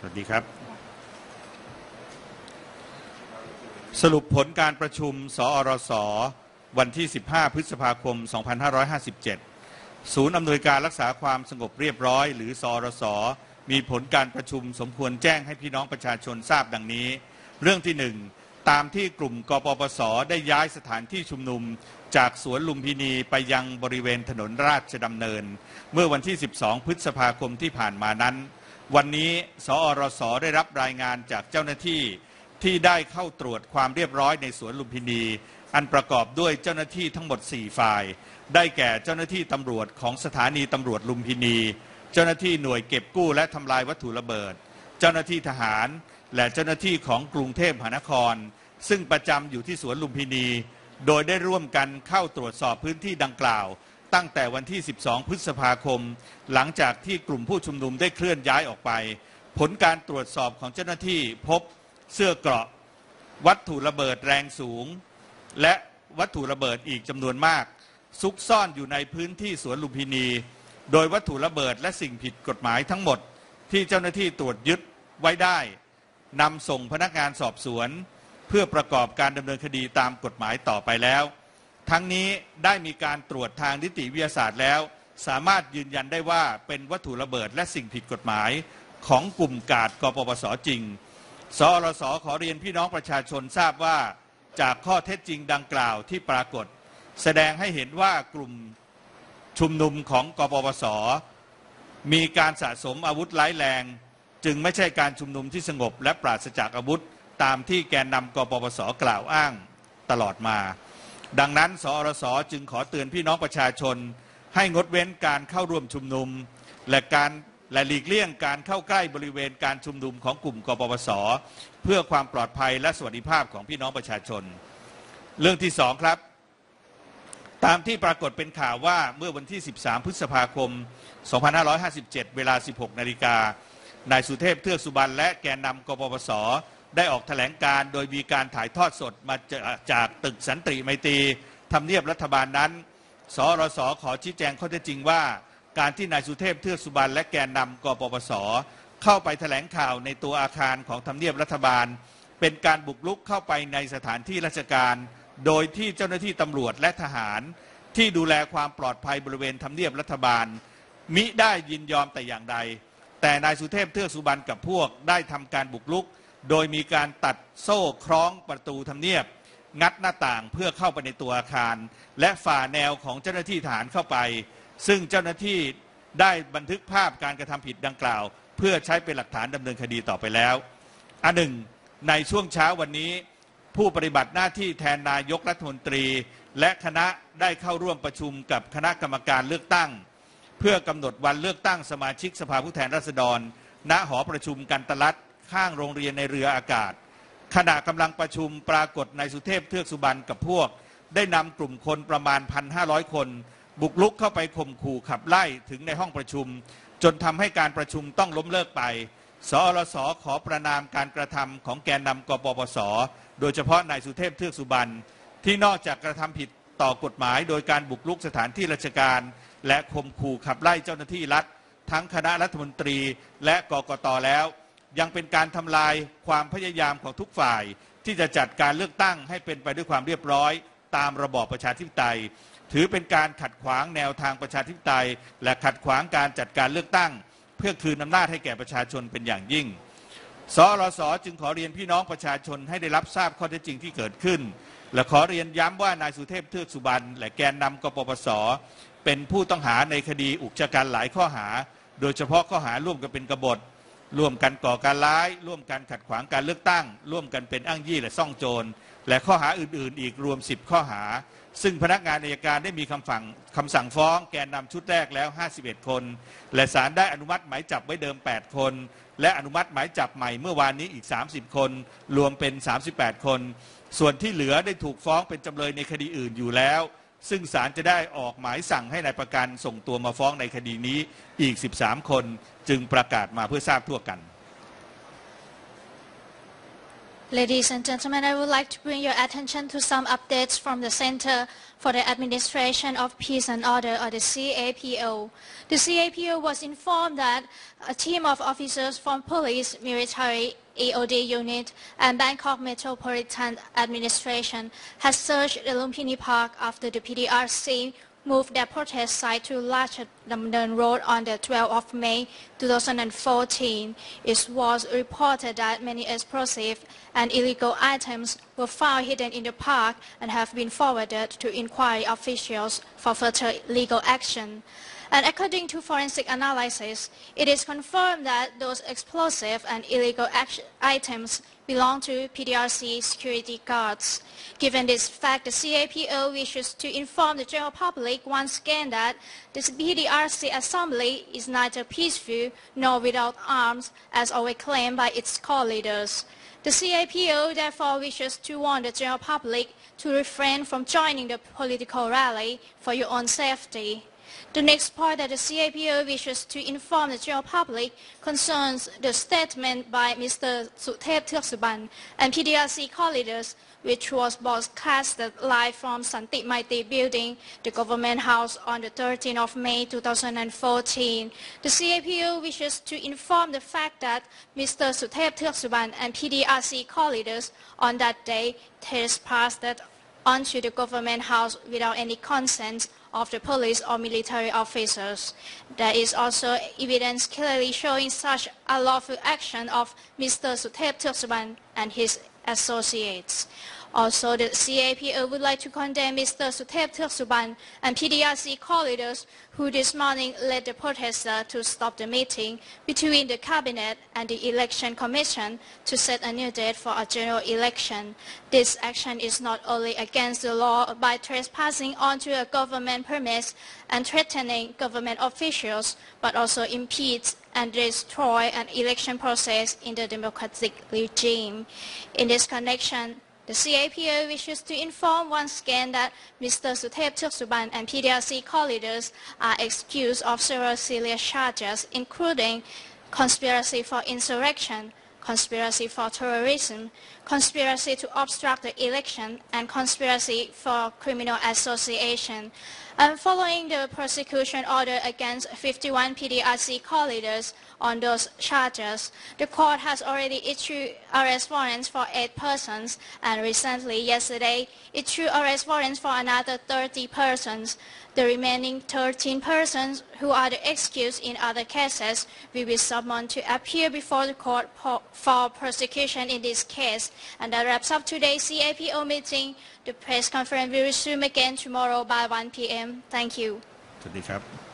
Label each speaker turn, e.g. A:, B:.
A: สวัสดีครับ สรุปผลการประชุม สอรส วันที่ 15 พฤษภาคม 2557 ศูนย์อำนวยการรักษาความสงบเรียบร้อย หรือ สอรส มีผลการประชุมสมควรแจ้งให้พี่น้องประชาชนทราบดังนี้ เรื่องที่หนึ่งตามที่กลุ่มกปปส ได้ย้ายสถานที่ชุมนุม จากสวนลุมพินีไปยังบริเวณถนนราชดำเนิน เมื่อวันที่ 12 พฤษภาคมที่ผ่านมานั้น วันนี้สอรสได้รับรายงานจากเจ้าหน้าที่ที่ได้เข้าตรวจความเรียบร้อยในสวนลุมพินี อันประกอบด้วยเจ้าหน้าที่ทั้งหมด 4 ฝ่าย ได้แก่เจ้าหน้าที่ตำรวจของสถานีตำรวจลุมพินี เจ้าหน้าที่หน่วยเก็บกู้และทำลายวัตถุระเบิด เจ้าหน้าที่ทหาร และเจ้าหน้าที่ของกรุงเทพมหานคร ซึ่งประจำอยู่ที่สวนลุมพินี โดยได้ร่วมกันเข้าตรวจสอบพื้นที่ดังกล่าว ตั้งแต่วันที่ 12 พฤษภาคม หลังจากที่กลุ่มผู้ชุมนุมได้เคลื่อนย้ายออกไป ผลการตรวจสอบของเจ้าหน้าที่พบเสื้อเกราะ วัตถุระเบิดแรงสูง และวัตถุระเบิดอีกจำนวนมาก ซุกซ่อนอยู่ในพื้นที่สวนลุมพินี โดยวัตถุระเบิดและสิ่งผิดกฎหมายทั้งหมด ที่เจ้าหน้าที่ตรวจยึดไว้ได้นำส่งพนักงานสอบสวน เพื่อประกอบการดำเนินคดีตามกฎหมายต่อไปแล้ว ทั้งนี้ได้มีการตรวจทางนิติวิทยาศาสตร์แล้ว สามารถยืนยันได้ว่าเป็นวัตถุระเบิดและสิ่งผิดกฎหมายของกลุ่มกาดกปปสจริง สอรสขอเรียนพี่น้องประชาชนทราบว่าจากข้อเท็จจริงดังกล่าวที่ปรากฏ แสดงให้เห็นว่ากลุ่มชุมนุมของกปปส มีการสะสมอาวุธร้ายแรง จึงไม่ใช่การชุมนุมที่สงบและปราศจากอาวุธ ตามที่แกนนำกปปสกล่าวอ้างตลอดมา ดังนั้น สอรสจึงขอเตือนพี่น้องประชาชน ให้งดเว้นการเข้าร่วมชุมนุม และการและหลีกเลี่ยงการเข้าใกล้บริเวณการชุมนุมของกลุ่มกปปส เพื่อความปลอดภัยและสวัสดิภาพของพี่น้องประชาชน เรื่องที่สองครับ ตามที่ปรากฏเป็นข่าวว่าเมื่อวันที่ 13 พฤษภาคม 2557 เวลา 16 นาฬิกานายสุเทพเทือกสุบรรณและแกนนำกปปส ได้ออกแถลงการโดยมีการถ่ายทอดสดมาจากจากตึกสันติไมตรีทำเนียบรัฐบาลนั้น สรสขอชี้แจงข้อเท็จจริงว่า การที่นายสุเทพเทือกสุบรรณและแกนนำกปปส เข้าไปแถลงข่าวในตัวอาคารของทำเนียบรัฐบาล เป็นการบุกรุกเข้าไปในสถานที่ราชการ โดยที่เจ้าหน้าที่ตำรวจและทหาร ที่ดูแลความปลอดภัยบริเวณทำเนียบรัฐบาล มิได้ยินยอมแต่อย่างใด แต่นายสุเทพเทือกสุบรรณกับพวกได้ทำการบุกรุก โดยมีการตัดโซ่คล้องประตูทำเนียบ งัดหน้าต่างเพื่อเข้าไปในตัวอาคาร และฝ่าแนวของเจ้าหน้าที่ทหารเข้าไป ซึ่งเจ้าหน้าที่ได้บันทึกภาพการกระทำผิดดังกล่าว เพื่อใช้เป็นหลักฐานดำเนินคดีต่อไปแล้ว อันหนึ่ง ในช่วงเช้าวันนี้ ผู้ปฏิบัติหน้าที่แทนนายกรัฐมนตรี และคณะได้เข้าร่วมประชุมกับคณะกรรมการเลือกตั้ง เพื่อกำหนดวันเลือกตั้งสมาชิกสภาผู้แทนราษฎร ณหอประชุมกันตลัด ข้างโรงเรียนในเรืออากาศ ขณะกำลังประชุมปรากฏนายสุเทพเทือกสุบรรณกับพวก ได้นำกลุ่มคนประมาณ 1,500 คน บุกลุกเข้าไปข่มขู่ขับไล่ถึงในห้องประชุม จนทำให้การประชุมต้องล้มเลิกไปสอรสขอประนามการกระทำของแกนนำกปปส โดยเฉพาะนายสุเทพเทือกสุบรรณที่นอกจากกระทำผิดต่อกฎหมาย โดยการบุกลุกสถานที่ราชการ และข่มขู่ขับไล่เจ้าหน้าที่รัฐ ทั้งคณะรัฐมนตรีและกกตแล้ว ยังเป็นการทำลายความพยายามของทุกฝ่าย ที่จะจัดการเลือกตั้งให้เป็นไปด้วยความเรียบร้อย ตามระบอบประชาธิปไตย ถือเป็นการขัดขวางแนวทางประชาธิปไตย และขัดขวางการจัดการเลือกตั้ง เพื่อคืนอำนาจให้แก่ประชาชนเป็นอย่างยิ่งสรสจึงขอเรียนพี่น้องประชาชนให้ได้รับทราบข้อเท็จจริงที่เกิดขึ้น และขอเรียนย้ำว่านายสุเทพเทือกสุบรรณและแกนนำกปปส เป็นผู้ต้องหาในคดีอุกชะกันหลายข้อหา โดยเฉพาะข้อหาร่วมกันเป็นกบฏ ร่วมกันก่อการร้าย ร่วมกันขัดขวางการเลือกตั้ง ร่วมกันเป็นอ้างยี่และซ่องโจร และข้อหาอื่นๆ อีกรวม 10 ข้อหา ซึ่งพนักงานอัยการได้มีคำสั่งคำสั่งฟ้องแกนนำชุดแรกแล้ว 51 คน และศาลได้อนุมัติหมายจับไว้เดิม 8 คน และอนุมัติหมายจับใหม่เมื่อวานนี้อีก 30 คน รวมเป็น 38 คน ส่วนที่เหลือได้ถูกฟ้องเป็นจำเลยในคดีอื่นอยู่แล้ว ซึ่งศาลจะได้ออกหมายสั่งให้นายประกันส่งตัวมาฟ้องในคดีนี้อีก 13 คนจึงประกาศมาเพื่อทราบทั่วกัน
B: Ladies and gentlemen, I would like to bring your attention to some updates from the Center for the Administration of Peace and Order, or the CAPO. The CAPO was informed that a team of officers from police, military, EOD unit, and Bangkok Metropolitan Administration has searched the Lumpini Park after the PDRC moved their protest site to Ratchdamnern Road on the 12th of May 2014. It was reported that many explosive and illegal items were found hidden in the park and have been forwarded to inquiry officials for further legal action. And according to forensic analysis, it is confirmed that those explosive and illegal items belong to PDRC security guards. Given this fact, the CAPO wishes to inform the general public once again that this PDRC assembly is neither peaceful nor without arms, as always claimed by its core leaders. The CAPO therefore wishes to warn the general public to refrain from joining the political rally for your own safety. The next point that the CAPO wishes to inform the general public concerns the statement by Mr. Suthep Thirsuban and PDRC co-leaders, which was broadcasted live from Santi Maiti building, the government house on the 13th of May 2014. The CAPO wishes to inform the fact that Mr. Suthep Thirsuban and PDRC co-leaders on that day trespassed onto the government house without any consent of the police or military officers. There is also evidence clearly showing such unlawful action of Mr. Suthep Thirsuban and his associates. Also, the CAPO would like to condemn Mr. Suthep Thirsuban and PDRC co-leaders who this morning led the protester to stop the meeting between the cabinet and the election commission to set a new date for a general election. This action is not only against the law by trespassing onto a government premise and threatening government officials, but also impedes and destroy an election process in the democratic regime. In this connection, the CAPO wishes to inform once again that Mr. Suthep Thirsuban and PDRC co-leaders are excused of several serious charges, including conspiracy for insurrection, conspiracy for terrorism, conspiracy to obstruct the election, and conspiracy for criminal association. And following the prosecution order against 51 PDRC co-leaders on those charges, the court has already issued arrest warrants for eight persons, and recently, yesterday, issued arrest warrants for another 30 persons. The remaining 13 persons who are the excused in other cases will be summoned to appear before the court for prosecution in this case. And that wraps up today's CAPO meeting. The press conference will resume again tomorrow by 1 p.m Thank you.
A: สวัสดีครับ